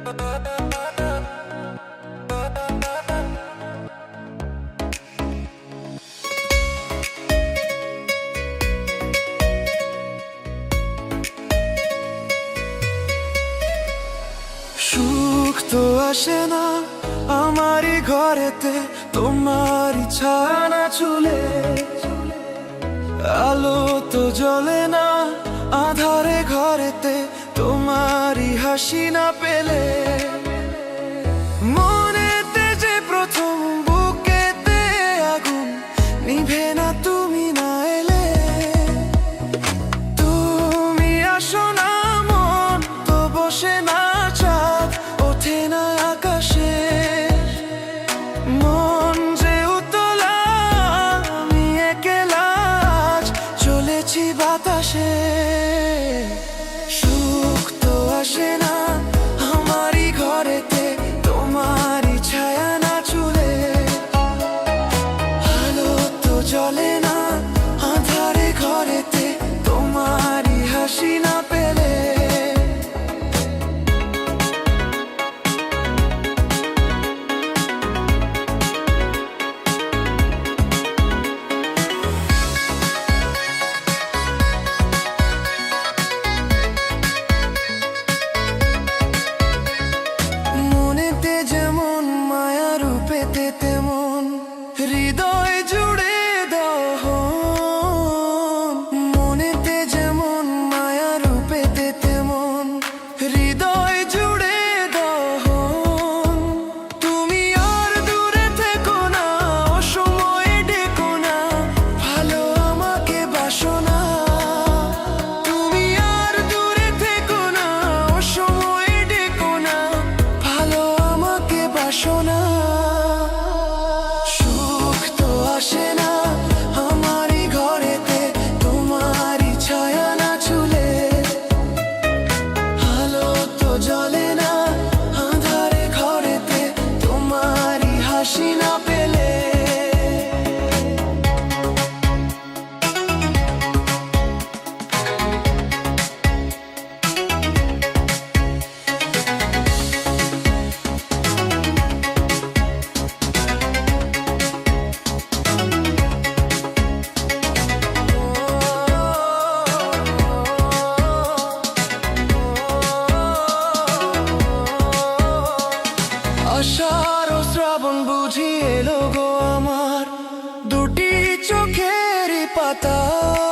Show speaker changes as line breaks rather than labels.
সুখ তো আসে না আমার ঘরেতে তোমারই ছানা চুলে আলো তো জ্বলে না আধারে ঘরেতে হাসি না পেলে mata.